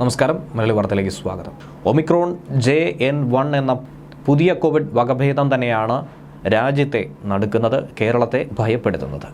നമസ്കാരം. മലയാളി വാർത്തയിലേക്ക് സ്വാഗതം. ഒമിക്രോൺ ജെ എൻ വൺ എന്ന പുതിയ കോവിഡ് വകഭേദം തന്നെയാണ് രാജ്യത്തെ നടുക്കുന്നത് കേരളത്തെ ഭയപ്പെടുത്തുന്നത്.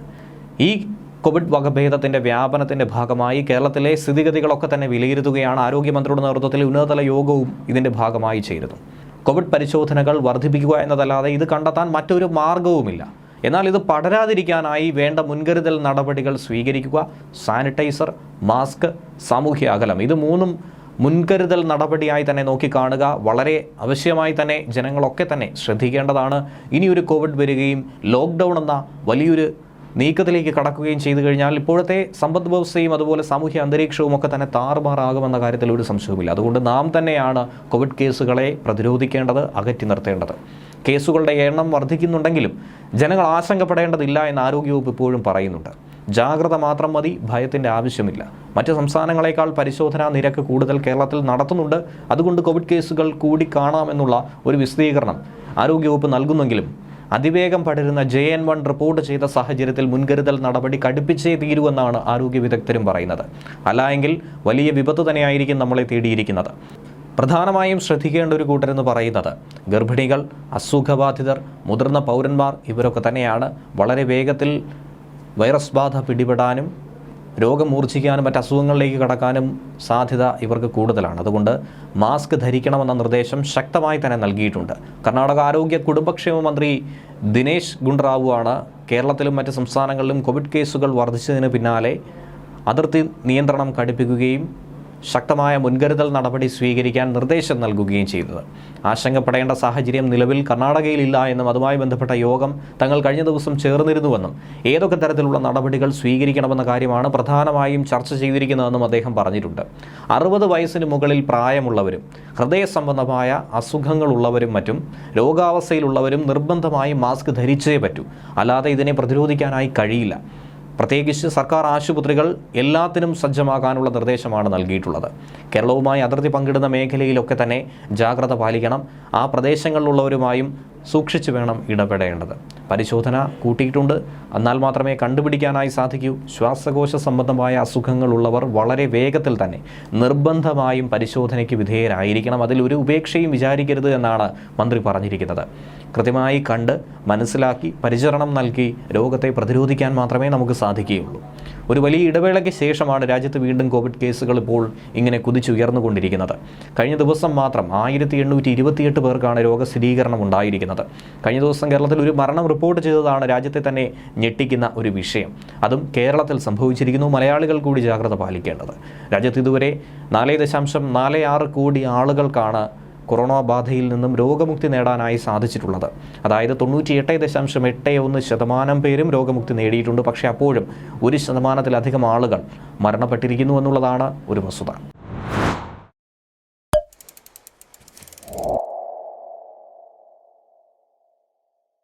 ഈ കോവിഡ് വകഭേദത്തിന്റെ വ്യാപനത്തിന്റെ ഭാഗമായി കേരളത്തിലെ സ്ഥിതിഗതികളൊക്കെ തന്നെ വിലയിരുത്തുകയാണ് ആരോഗ്യമന്ത്രിയുടെ നേതൃത്വത്തിൽ ഉന്നതതല യോഗവും ഇതിന്റെ ഭാഗമായി ചേരുന്നു. കോവിഡ് പരിശോധനകൾ വർദ്ധിപ്പിക്കുക എന്നതല്ലാതെ ഇത് കണ്ടെത്താൻ മറ്റൊരു മാർഗവുമില്ല. എന്നാൽ ഇത് പടരാതിരിക്കാനായി വേണ്ട മുൻകരുതൽ നടപടികൾ സ്വീകരിക്കുക. സാനിറ്റൈസർ മാസ്ക് സാമൂഹ്യ അകലം. ഇത് മൂന്നും മുൻകരുതൽ നടപടിയായി തന്നെ നോക്കിക്കാണുക. വളരെ ആവശ്യമായി തന്നെ ജനങ്ങളൊക്കെ തന്നെ ശ്രദ്ധിക്കേണ്ടതാണ്. ഇനിയൊരു കോവിഡ് വരികയും ലോക്ക്ഡൗൺ എന്ന വലിയൊരു നീക്കത്തിലേക്ക് കടക്കുകയും ചെയ്തു കഴിഞ്ഞാൽ ഇപ്പോഴത്തെ സമ്പദ് വ്യവസ്ഥയും അതുപോലെ സാമൂഹ്യ അന്തരീക്ഷവും ഒക്കെ തന്നെ താറുമാറാകുമെന്ന കാര്യത്തിൽ ഒരു സംശയവുമില്ല. അതുകൊണ്ട് നാം തന്നെയാണ് കോവിഡ് കേസുകളെ പ്രതിരോധിക്കേണ്ടത് അകറ്റി നിർത്തേണ്ടത്. കേസുകളുടെ എണ്ണം വർദ്ധിക്കുന്നുണ്ടെങ്കിലും ജനങ്ങൾ ആശങ്കപ്പെടേണ്ടതില്ല എന്ന് ആരോഗ്യവകുപ്പ് ഇപ്പോഴും പറയുന്നുണ്ട്. ജാഗ്രത മാത്രം മതി ഭയത്തിന്റെ ആവശ്യമില്ല. മറ്റ് സംസ്ഥാനങ്ങളെക്കാൾ പരിശോധനാ നിരക്ക് കൂടുതൽ കേരളത്തിൽ നടത്തുന്നുണ്ട്. അതുകൊണ്ട് കോവിഡ് കേസുകൾ കൂടി കാണാമെന്നുള്ള ഒരു വിശദീകരണം ആരോഗ്യവകുപ്പ് നൽകുന്നെങ്കിലും അതിവേഗം പടരുന്ന ജെ എൻ വൺ റിപ്പോർട്ട് ചെയ്ത സാഹചര്യത്തിൽ മുൻകരുതൽ നടപടി കടുപ്പിച്ചേ തീരുവെന്നാണ് ആരോഗ്യ വിദഗ്ധരും പറയുന്നത്. അല്ലായെങ്കിൽ വലിയ വിപത്ത് തന്നെയായിരിക്കും നമ്മളെ തേടിയിരിക്കുന്നത്. പ്രധാനമായും ശ്രദ്ധിക്കേണ്ട ഒരു കൂട്ടരെന്ന് പറയുന്നത് ഗർഭിണികൾ അസുഖബാധിതർ മുതിർന്ന പൗരന്മാർ ഇവരൊക്കെ തന്നെയാണ്. വളരെ വേഗത്തിൽ വൈറസ് ബാധ പിടിപെടാനും രോഗം മൂർച്ഛിക്കാനും മറ്റ് അസുഖങ്ങളിലേക്ക് കടക്കാനും സാധ്യത ഇവർക്ക് കൂടുതലാണ്. അതുകൊണ്ട് മാസ്ക് ധരിക്കണമെന്ന നിർദ്ദേശം ശക്തമായി തന്നെ നൽകിയിട്ടുണ്ട്. കർണാടക ആരോഗ്യ കുടുംബക്ഷേമ മന്ത്രി ദിനേശ് ഗുണ്ടറാവു ആണ് കേരളത്തിലും മറ്റ് സംസ്ഥാനങ്ങളിലും കോവിഡ് കേസുകൾ വർദ്ധിച്ചതിന് പിന്നാലെ അതിർത്തി നിയന്ത്രണം കടുപ്പിക്കുകയും ശക്തമായ മുൻകരുതൽ നടപടി സ്വീകരിക്കാൻ നിർദ്ദേശം നൽകുകയും ചെയ്തത്. ആശങ്കപ്പെടേണ്ട സാഹചര്യം നിലവിൽ കർണാടകയിലില്ല എന്നും അതുമായി ബന്ധപ്പെട്ട യോഗം തങ്ങൾ കഴിഞ്ഞ ദിവസം ചേർന്നിരുന്നുവെന്നും ഏതൊക്കെ തരത്തിലുള്ള നടപടികൾ സ്വീകരിക്കണമെന്ന കാര്യമാണ് പ്രധാനമായും ചർച്ച ചെയ്തിരിക്കുന്നതെന്നും അദ്ദേഹം പറഞ്ഞിട്ടുണ്ട്. അറുപത് വയസ്സിന് മുകളിൽ പ്രായമുള്ളവരും ഹൃദയ സംബന്ധമായ അസുഖങ്ങളുള്ളവരും മറ്റും രോഗാവസ്ഥയിലുള്ളവരും നിർബന്ധമായും മാസ്ക് ധരിച്ചേ പറ്റൂ. അല്ലാതെ ഇതിനെ പ്രതിരോധിക്കാനായി കഴിയില്ല. പ്രത്യേകിച്ച് സർക്കാർ ആശുപത്രികൾ എല്ലാത്തിനും സജ്ജമാകാനുള്ള നിർദ്ദേശമാണ് നൽകിയിട്ടുള്ളത്. കേരളവുമായി അതിർത്തി പങ്കിടുന്ന മേഖലയിലൊക്കെ തന്നെ ജാഗ്രത പാലിക്കണം. ആ പ്രദേശങ്ങളിലുള്ളവരുമായും സൂക്ഷിച്ചു വേണം ഇടപെടേണ്ടത്. പരിശോധന കൂട്ടിയിട്ടുണ്ട്. എന്നാൽ മാത്രമേ കണ്ടുപിടിക്കാനായി സാധിക്കൂ. ശ്വാസകോശ സംബന്ധമായ അസുഖങ്ങളുള്ളവർ വളരെ വേഗത്തിൽ തന്നെ നിർബന്ധമായും പരിശോധനയ്ക്ക് വിധേയരായിരിക്കണം. അതിൽ ഒരു ഉപേക്ഷയും വിചാരിക്കരുത് എന്നാണ് മന്ത്രി പറഞ്ഞിരിക്കുന്നത്. കൃത്യമായി കണ്ട് മനസ്സിലാക്കി പരിചരണം നൽകി രോഗത്തെ പ്രതിരോധിക്കാൻ മാത്രമേ നമുക്ക് സാധിക്കുകയുള്ളൂ. ഒരു വലിയ ഇടവേളയ്ക്ക് ശേഷമാണ് രാജ്യത്ത് വീണ്ടും കോവിഡ് കേസുകൾ ഇപ്പോൾ ഇങ്ങനെ കുതിച്ചുയർന്നുകൊണ്ടിരിക്കുന്നത്. കഴിഞ്ഞ ദിവസം മാത്രം ആയിരത്തി എണ്ണൂറ്റി ഇരുപത്തിയെട്ട് പേർക്കാണ് രോഗസ്ഥിരീകരണം ഉണ്ടായിരിക്കുന്നത്. കഴിഞ്ഞ ദിവസം കേരളത്തിൽ ഒരു മരണം റിപ്പോർട്ട് ചെയ്തതാണ് രാജ്യത്തെ തന്നെ ഞെട്ടിക്കുന്ന ഒരു വിഷയം. അതും കേരളത്തിൽ സംഭവിച്ചിരിക്കുന്നു. മലയാളികൾ കൂടി ജാഗ്രത പാലിക്കേണ്ടത്. രാജ്യത്ത് ഇതുവരെ നാല് ദശാംശം നാല് ആറ് കോടി ആളുകൾക്കാണ് കൊറോണ ബാധയിൽ നിന്നും രോഗമുക്തി നേടാനായി സാധിച്ചിട്ടുള്ളത്. അതായത് തൊണ്ണൂറ്റിയെട്ട് ദശാംശം എട്ട് ഒന്ന് ശതമാനം പേരും രോഗമുക്തി നേടിയിട്ടുണ്ട്. പക്ഷേ അപ്പോഴും ഒരു ശതമാനത്തിലധികം ആളുകൾ മരണപ്പെട്ടിരിക്കുന്നു എന്നുള്ളതാണ് ഒരു വസ്തുത.